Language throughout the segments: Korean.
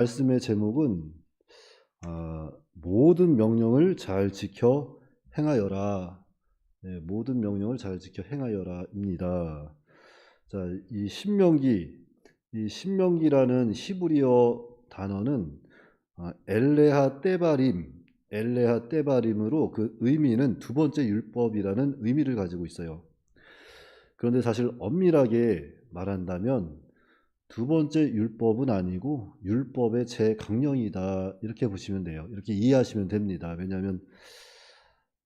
말씀의 제목은 아, 모든 명령을 잘 지켜 행하여라. 네, 모든 명령을 잘 지켜 행하여라입니다. 자, 이 신명기, 이 신명기라는 히브리어 단어는 아, 엘레하 떼바림, 엘레하 떼바림으로 그 의미는 두 번째 율법이라는 의미를 가지고 있어요. 그런데 사실 엄밀하게 말한다면 두 번째 율법은 아니고 율법의 재강령이다 이렇게 보시면 돼요. 이렇게 이해하시면 됩니다. 왜냐하면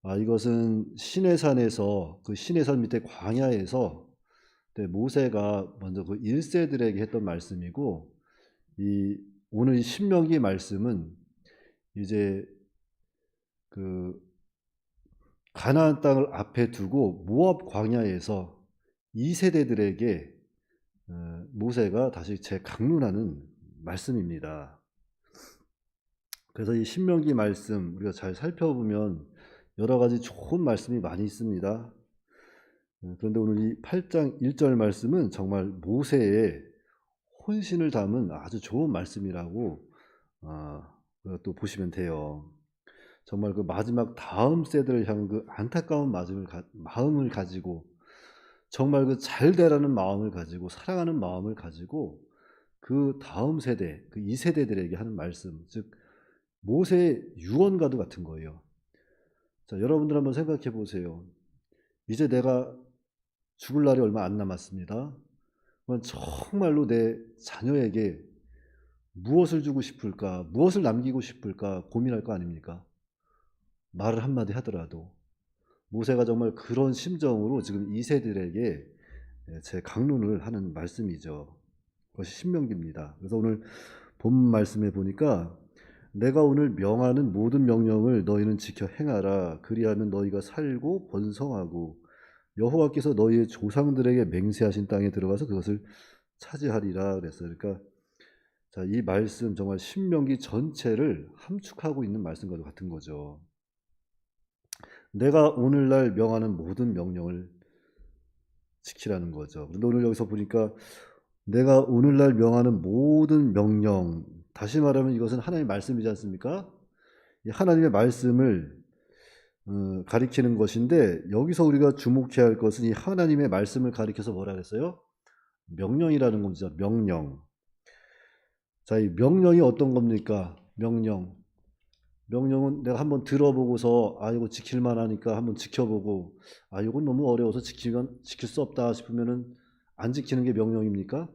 아, 이것은 시내산에서 그 시내산 밑에 광야에서 네, 모세가 먼저 그 1세들에게 했던 말씀이고 이 오늘 이 신명기 말씀은 이제 그 가나안 땅을 앞에 두고 모압 광야에서 2세대들에게 어, 모세가 다시 재강론하는 말씀입니다. 그래서 이 신명기 말씀 우리가 잘 살펴보면 여러 가지 좋은 말씀이 많이 있습니다. 어, 그런데 오늘 이 8장 1절 말씀은 정말 모세의 혼신을 담은 아주 좋은 말씀이라고 어, 또 보시면 돼요. 정말 그 마지막 다음 세대를 향한 그 안타까운 마음을 가지고 정말 그 잘 되라는 마음을 가지고 사랑하는 마음을 가지고 그 다음 세대, 그 2세대들에게 하는 말씀, 즉 모세의 유언과도 같은 거예요. 자, 여러분들 한번 생각해 보세요. 이제 내가 죽을 날이 얼마 안 남았습니다. 정말로 내 자녀에게 무엇을 주고 싶을까, 무엇을 남기고 싶을까 고민할 거 아닙니까? 말을 한마디 하더라도 모세가 정말 그런 심정으로 지금 2세들에게 제 강론을 하는 말씀이죠. 그것이 신명기입니다. 그래서 오늘 본 말씀에 보니까 내가 오늘 명하는 모든 명령을 너희는 지켜 행하라. 그리하면 너희가 살고 번성하고 여호와께서 너희의 조상들에게 맹세하신 땅에 들어가서 그것을 차지하리라 그랬어요. 그러니까 자, 이 말씀 정말 신명기 전체를 함축하고 있는 말씀과 같은 거죠. 내가 오늘날 명하는 모든 명령을 지키라는 거죠. 그런데 오늘 여기서 보니까 내가 오늘날 명하는 모든 명령, 다시 말하면 이것은 하나님의 말씀이지 않습니까? 하나님의 말씀을 어, 가리키는 것인데 여기서 우리가 주목해야 할 것은 이 하나님의 말씀을 가리켜서 뭐라 그랬어요? 명령이라는 겁니다. 명령. 자, 이 명령이 어떤 겁니까? 명령. 명령은 내가 한번 들어보고서 아 이거 지킬만 하니까 한번 지켜보고 아 이건 너무 어려워서 지키면 지킬 수 없다 싶으면은 안 지키는 게 명령입니까?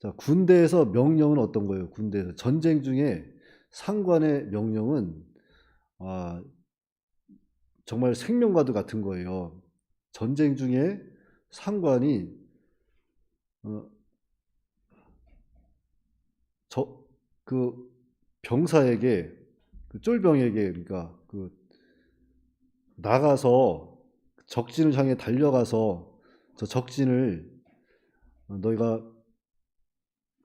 자 군대에서 명령은 어떤 거예요? 군대에서 전쟁 중에 상관의 명령은 아 정말 생명과도 같은 거예요. 전쟁 중에 상관이 어, 저그 병사에게 그 쫄병에게 그러니까 그 나가서 적진을 향해 달려가서 저 적진을 너희가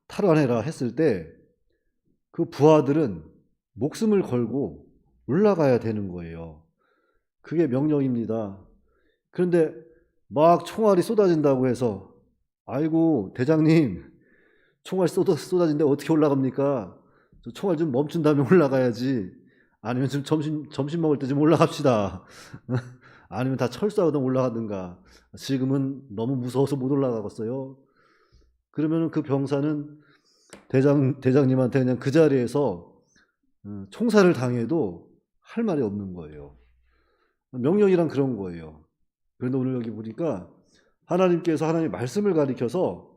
탈환해라 했을 때 그 부하들은 목숨을 걸고 올라가야 되는 거예요. 그게 명령입니다. 그런데 막 총알이 쏟아진다고 해서 아이고 대장님 총알 쏟아, 쏟아진데 어떻게 올라갑니까? 총알 좀 멈춘 다음에 올라가야지. 아니면 지금 점심, 점심 먹을 때 좀 올라갑시다. 아니면 다 철수하던 올라가든가. 지금은 너무 무서워서 못 올라가겠어요. 그러면 그 병사는 대장, 대장님한테 그냥 그 자리에서 어, 총살을 당해도 할 말이 없는 거예요. 명령이란 그런 거예요. 그런데 오늘 여기 보니까 하나님께서 하나님의 말씀을 가리켜서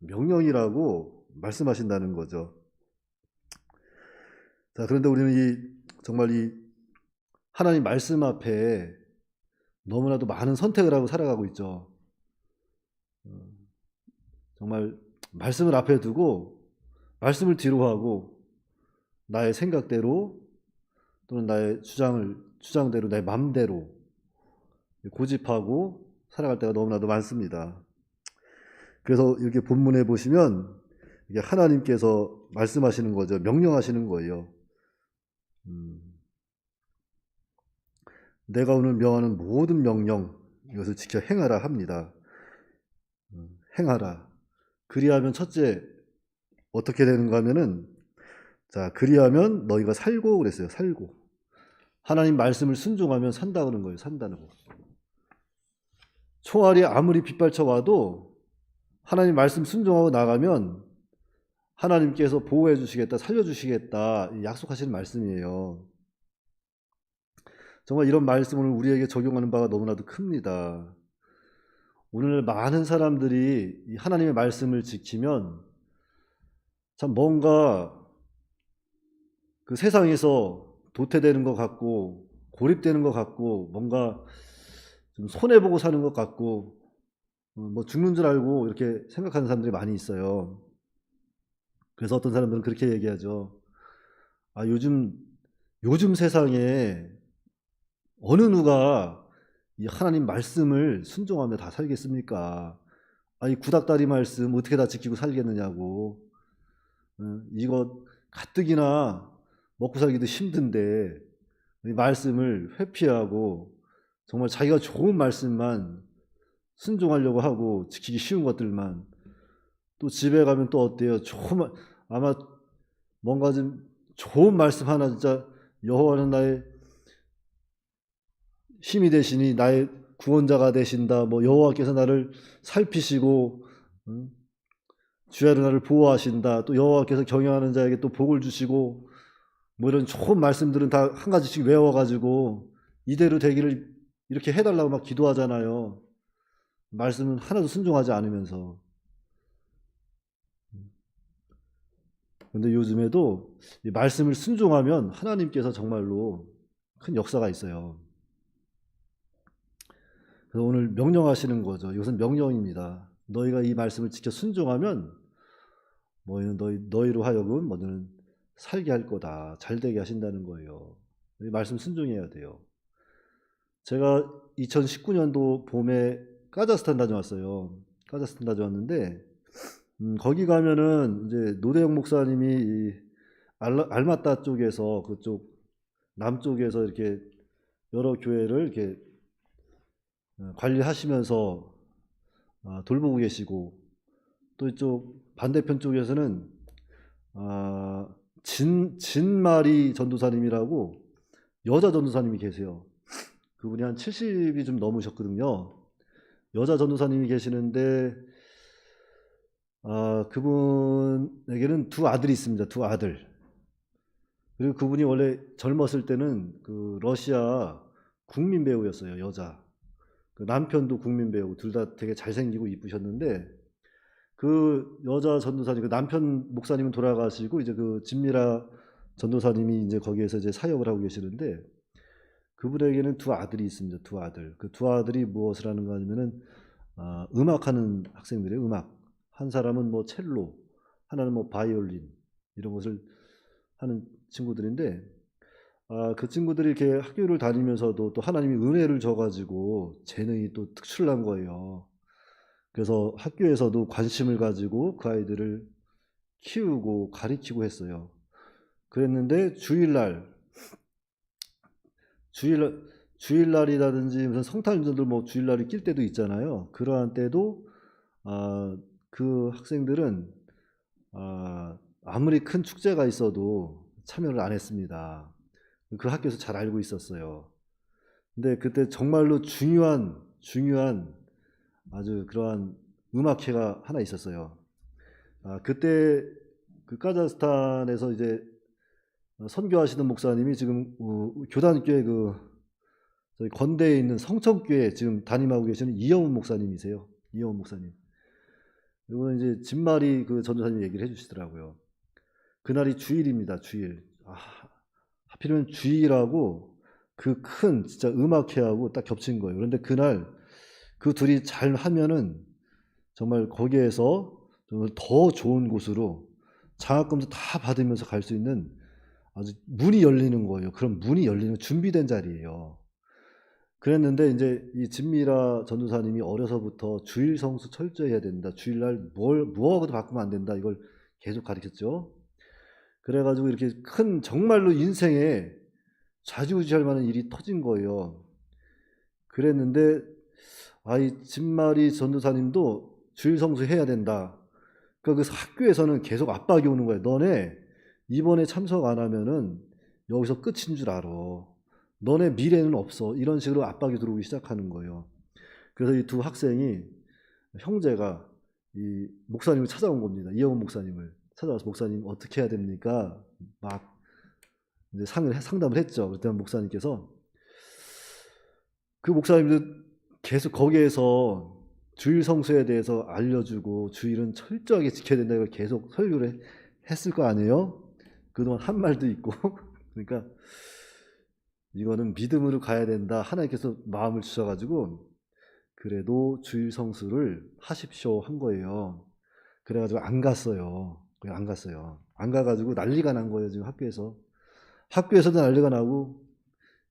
명령이라고 말씀하신다는 거죠. 자, 그런데 우리는 이 정말 이 하나님 말씀 앞에 너무나도 많은 선택을 하고 살아가고 있죠. 어, 정말 말씀을 앞에 두고 말씀을 뒤로 하고 나의 생각대로 또는 나의 주장을 주장대로 내 마음대로 고집하고 살아갈 때가 너무나도 많습니다. 그래서 이렇게 본문에 보시면 하나님께서 말씀하시는 거죠. 명령하시는 거예요. 음. 내가 오늘 명하는 모든 명령 이것을 지켜 행하라 합니다. 음, 행하라. 그리하면 첫째 어떻게 되는가 하면은 자, 그리하면 너희가 살고 그랬어요. 살고. 하나님 말씀을 순종하면 산다 그런 거예요. 산다는 거. 총알이 아무리 빗발쳐 와도 하나님 말씀 순종하고 나가면 하나님께서 보호해 주시겠다, 살려 주시겠다 약속하시는 말씀이에요. 정말 이런 말씀을 우리에게 적용하는 바가 너무나도 큽니다. 오늘 많은 사람들이 이 하나님의 말씀을 지키면 참 뭔가 그 세상에서 도태되는 것 같고 고립되는 것 같고 뭔가 좀 손해 보고 사는 것 같고 어, 뭐 죽는 줄 알고 이렇게 생각하는 사람들이 많이 있어요. 그래서 어떤 사람들은 그렇게 얘기하죠. 아 요즘 요즘 세상에 어느 누가 이 하나님 말씀을 순종하며 다 살겠습니까? 아이 구닥다리 말씀 어떻게 다 지키고 살겠느냐고. 어, 이거 가뜩이나 먹고 살기도 힘든데 이 말씀을 회피하고 정말 자기가 좋은 말씀만 순종하려고 하고 지키기 쉬운 것들만 또 집에 가면 또 어때요? 말- 아마 뭔가 좀 좋은 말씀 하나 진짜 여호와는 나의 힘이 되시니 나의 구원자가 되신다. 뭐 여호와께서 나를 살피시고 음, 주야로 나를 보호하신다. 또 여호와께서 경영하는 자에게 또 복을 주시고 뭐 이런 좋은 말씀들은 다 한 가지씩 외워가지고 이대로 되기를 이렇게 해달라고 막 기도하잖아요. 말씀은 하나도 순종하지 않으면서. 근데 요즘에도 이 말씀을 순종하면 하나님께서 정말로 큰 역사가 있어요. 그래서 오늘 명령하시는 거죠. 이것은 명령입니다. 너희가 이 말씀을 지켜 순종하면 너희는 너희 너희로 하여금 너희는 살게 할 거다. 잘 되게 하신다는 거예요. 이 말씀 순종해야 돼요. 제가 2019년도 봄에 카자흐스탄 다녀왔어요. 카자흐스탄 다녀왔는데 음, 거기 가면은 이제 노대영 목사님이 이 알라, 알마따 쪽에서 그쪽 남쪽에서 이렇게 여러 교회를 이렇게 어, 관리하시면서 아, 돌보고 계시고 또 이쪽 반대편 쪽에서는 아, 진 진마리 전도사님이라고 여자 전도사님이 계세요. 그분이 한 70이 좀 넘으셨거든요. 여자 전도사님이 계시는데 아, 그분에게는 두 아들이 있습니다. 두 아들. 그리고 그분이 원래 젊었을 때는 그 러시아 국민 배우였어요. 여자. 그 남편도 국민 배우고 둘다 되게 잘생기고 이쁘셨는데 그 여자 전도사님 그 남편 목사님은 돌아가시고 이제 그 진미라 전도사님이 이제 거기에서 이제 사역을 하고 계시는데 그분에게는 두 아들이 있습니다. 두 아들. 그 두 아들이 무엇을 하는가 하면은 아, 음악하는 학생들이에요. 음악. 한 사람은 뭐 첼로, 하나는 뭐 바이올린 이런 것을 하는 친구들인데 아, 그 친구들이 이렇게 학교를 다니면서도 또 하나님이 은혜를 줘가지고 재능이 또 특출난 거예요. 그래서 학교에서도 관심을 가지고 그 아이들을 키우고 가리키고 했어요. 그랬는데 주일날, 주일, 주일날이라든지 무슨 성탄절들 뭐 주일날이 낄 때도 있잖아요. 그러한 때도, 아, 그 학생들은, 아, 아무리 큰 축제가 있어도 참여를 안 했습니다. 그 학교에서 잘 알고 있었어요. 근데 그때 정말로 중요한, 중요한 아주 그러한 음악회가 하나 있었어요. 아, 그때 그 카자흐스탄에서 이제 선교하시는 목사님이 지금 어, 교단교회 그 저희 건대에 있는 성천교회 지금 담임하고 계시는 이영훈 목사님이세요. 이영훈 목사님. 이거는 이제 진마리 그 전도사님 얘기를 해주시더라고요. 그날이 주일입니다. 주일. 아, 하필이면 주일하고 그 큰 진짜 음악회하고 딱 겹친 거예요. 그런데 그날 그 둘이 잘 하면은 정말 거기에서 더 좋은 곳으로 장학금도 다 받으면서 갈 수 있는 아주 문이 열리는 거예요. 그런 문이 열리는 준비된 자리예요. 그랬는데 이제 이 진미라 전도사님이 어려서부터 주일 성수 철저히 해야 된다. 주일날 뭘 무엇도 바꾸면 안 된다. 이걸 계속 가르쳤죠. 그래가지고 이렇게 큰 정말로 인생에 좌지우지할 만한 일이 터진 거예요. 그랬는데 아이 진마리 전도사님도 주일 성수 해야 된다. 그러니까 그 학교에서는 계속 압박이 오는 거예요. 너네 이번에 참석 안 하면은 여기서 끝인 줄 알아. 너네 미래는 없어. 이런 식으로 압박이 들어오기 시작하는 거예요. 그래서 이 두 학생이 형제가 이 목사님을 찾아온 겁니다. 이영훈 목사님을 찾아와서 목사님 어떻게 해야 됩니까? 막 이제 상을 해- 상담을 했죠. 그때 목사님께서 그 목사님도 계속 거기에서 주일 성수에 대해서 알려주고 주일은 철저하게 지켜야 된다고 계속 설교를 해- 했을 거 아니에요? 그동안 한 말도 있고 그러니까 이거는 믿음으로 가야 된다. 하나님께서 마음을 주셔가지고 그래도 주일 성수를 하십시오 한 거예요. 그래가지고 안 갔어요. 그냥 안 갔어요. 안 가가지고 난리가 난 거예요. 지금 학교에서 학교에서도 난리가 나고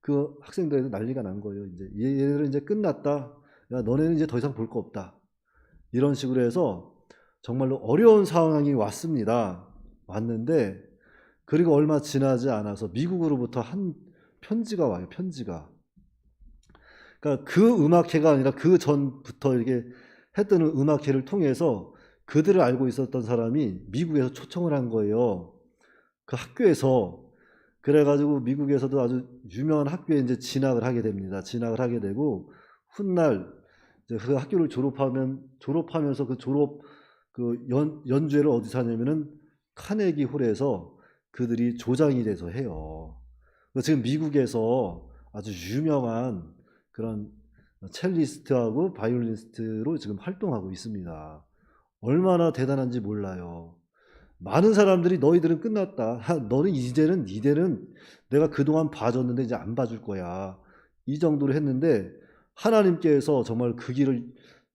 그 학생들에도 난리가 난 거예요. 이제 얘- 얘들은 이제 끝났다. 야 너네는 이제 더 이상 볼 거 없다. 이런 식으로 해서 정말로 어려운 상황이 왔습니다. 왔는데 그리고 얼마 지나지 않아서 미국으로부터 한 편지가 와요. 편지가. 그러니까 그 음악회가 아니라 그 전부터 이렇게 했던 음악회를 통해서 그들을 알고 있었던 사람이 미국에서 초청을 한 거예요. 그 학교에서 그래가지고 미국에서도 아주 유명한 학교에 이제 진학을 하게 됩니다. 진학을 하게 되고 훗날 그 학교를 졸업하면 졸업하면서 그 졸업 그 연, 연주회를 어디서 하냐면은 카네기 홀에서 그들이 조장이 돼서 해요. 지금 미국에서 아주 유명한 그런 첼리스트하고 바이올리니스트로 지금 활동하고 있습니다. 얼마나 대단한지 몰라요. 많은 사람들이 너희들은 끝났다. 하, 너는 이제는 이제는 내가 그동안 봐줬는데 이제 안 봐줄 거야. 이 정도로 했는데 하나님께서 정말 그 길을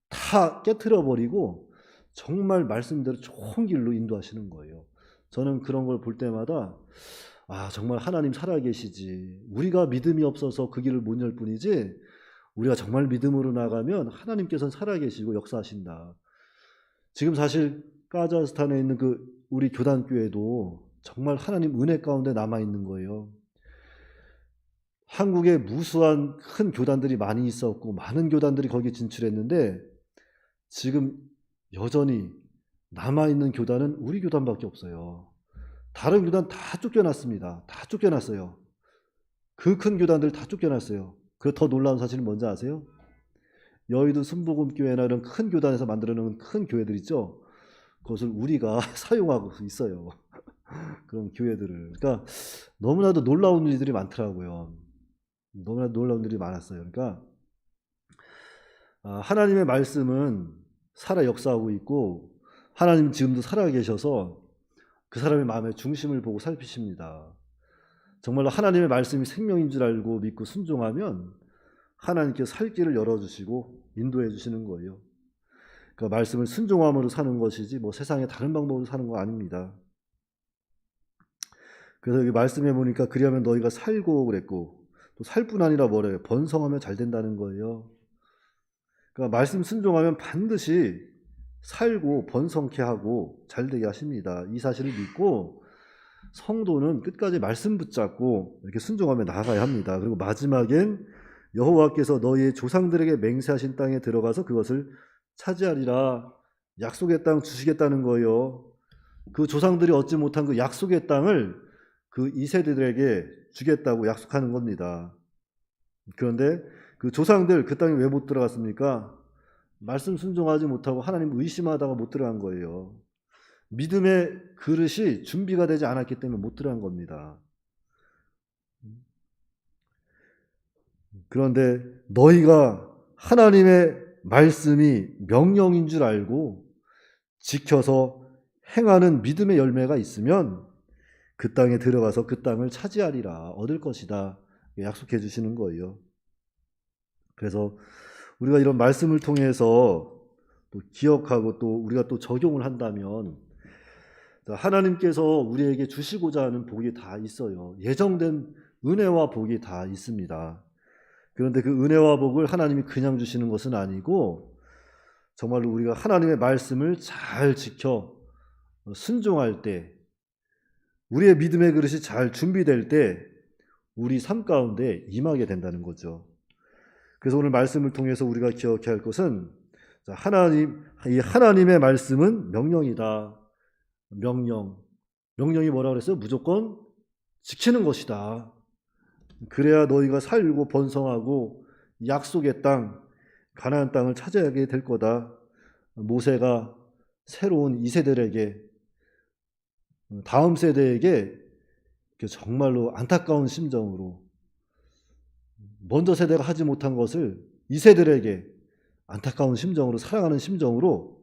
다 깨뜨려 버리고 정말 말씀대로 좋은 길로 인도하시는 거예요. 저는 그런 걸 볼 때마다 아 정말 하나님 살아계시지. 우리가 믿음이 없어서 그 길을 못 열 뿐이지. 우리가 정말 믿음으로 나가면 하나님께서는 살아계시고 역사하신다. 지금 사실 카자흐스탄에 있는 그 우리 교단교회도 정말 하나님 은혜 가운데 남아 있는 거예요. 한국에 무수한 큰 교단들이 많이 있었고 많은 교단들이 거기에 진출했는데 지금 여전히 남아 있는 교단은 우리 교단밖에 없어요. 다른 교단 다 쫓겨났습니다. 다 쫓겨났어요. 그 큰 교단들 다 쫓겨났어요. 그 더 놀라운 사실은 뭔지 아세요? 여의도 순복음교회나 이런 큰 교단에서 만들어 놓은 큰 교회들 있죠. 그것을 우리가 사용하고 있어요. 그런 교회들을. 그러니까 너무나도 놀라운 일들이 많더라고요. 너무나 놀라운 일이 많았어요. 그러니까 아, 하나님의 말씀은 살아 역사하고 있고 하나님 지금도 살아 계셔서 그 사람의 마음의 중심을 보고 살피십니다. 정말로 하나님의 말씀이 생명인 줄 알고 믿고 순종하면 하나님께 살 길을 열어주시고 인도해 주시는 거예요. 그 말씀을 순종함으로 사는 것이지 뭐 세상에 다른 방법으로 사는 거 아닙니다. 그래서 여기 말씀해 보니까 그리하면 너희가 살고 그랬고 또 살 뿐 아니라 뭐래요? 번성하면 잘 된다는 거예요. 그러니까 말씀 순종하면 반드시 살고 번성케 하고 잘 되게 하십니다. 이 사실을 믿고 성도는 끝까지 말씀 붙잡고 이렇게 순종하며 나아가야 합니다. 그리고 마지막엔 여호와께서 너희의 조상들에게 맹세하신 땅에 들어가서 그것을 차지하리라 약속의 땅 주시겠다는 거예요. 그 조상들이 얻지 못한 그 약속의 땅을 그 2세대들에게 주겠다고 약속하는 겁니다. 그런데 그 조상들 그 땅에 왜 못 들어갔습니까? 말씀 순종하지 못하고 하나님 의심하다가 못 들어간 거예요. 믿음의 그릇이 준비가 되지 않았기 때문에 못 들어간 겁니다. 그런데 너희가 하나님의 말씀이 명령인 줄 알고 지켜서 행하는 믿음의 열매가 있으면 그 땅에 들어가서 그 땅을 차지하리라 얻을 것이다 약속해 주시는 거예요. 그래서 우리가 이런 말씀을 통해서 또 기억하고 또 우리가 또 적용을 한다면 하나님께서 우리에게 주시고자 하는 복이 다 있어요. 예정된 은혜와 복이 다 있습니다. 그런데 그 은혜와 복을 하나님이 그냥 주시는 것은 아니고 정말로 우리가 하나님의 말씀을 잘 지켜 순종할 때 우리의 믿음의 그릇이 잘 준비될 때 우리 삶 가운데 임하게 된다는 거죠. 그래서 오늘 말씀을 통해서 우리가 기억해야 할 것은 하나님 이 하나님의 말씀은 명령이다. 명령. 명령이 뭐라 그랬어요? 무조건 지키는 것이다. 그래야 너희가 살고 번성하고 약속의 땅, 가나안 땅을 차지하게 될 거다. 모세가 새로운 이 세대들에게 다음 세대에게 정말로 안타까운 심정으로 먼저 세대가 하지 못한 것을 이 세대들에게 안타까운 심정으로 사랑하는 심정으로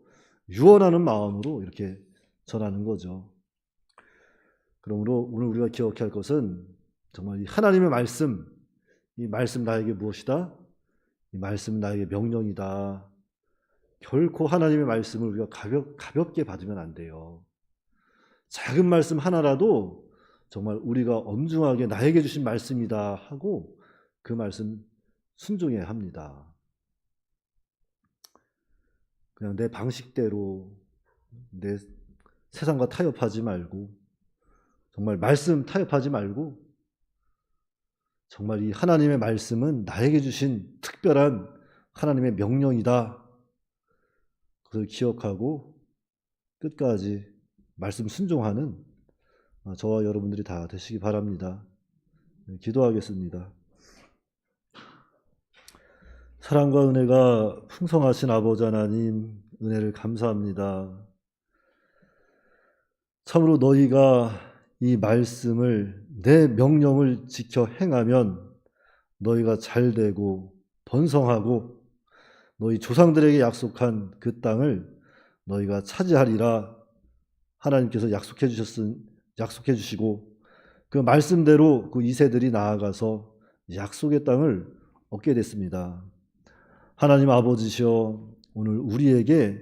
유언하는 마음으로 이렇게 전하는 거죠. 그러므로 오늘 우리가 기억해야 할 것은 정말 이 하나님의 말씀, 이 말씀 나에게 무엇이다? 이 말씀 나에게 명령이다. 결코 하나님의 말씀을 우리가 가볍, 가볍게 받으면 안 돼요. 작은 말씀 하나라도 정말 우리가 엄중하게 나에게 주신 말씀이다 하고 그 말씀 순종해야 합니다. 그냥 내 방식대로 내 세상과 타협하지 말고 정말 말씀 타협하지 말고 정말 이 하나님의 말씀은 나에게 주신 특별한 하나님의 명령이다. 그걸 기억하고 끝까지 말씀 순종하는 저와 여러분들이 다 되시기 바랍니다. 네, 기도하겠습니다. 사랑과 은혜가 풍성하신 아버지 하나님 은혜를 감사합니다. 참으로 너희가 이 말씀을 내 명령을 지켜 행하면 너희가 잘 되고 번성하고 너희 조상들에게 약속한 그 땅을 너희가 차지하리라 하나님께서 약속해 주셨은 약속해 주시고 그 말씀대로 그 이세들이 나아가서 약속의 땅을 얻게 됐습니다. 하나님 아버지시여 오늘 우리에게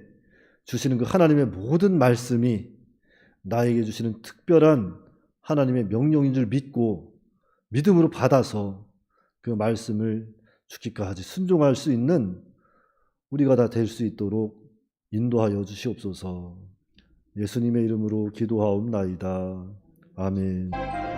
주시는 그 하나님의 모든 말씀이 나에게 주시는 특별한 하나님의 명령인 줄 믿고 믿음으로 받아서 그 말씀을 죽기까지 순종할 수 있는 우리가 다 될 수 있도록 인도하여 주시옵소서. 예수님의 이름으로 기도하옵나이다. 아멘.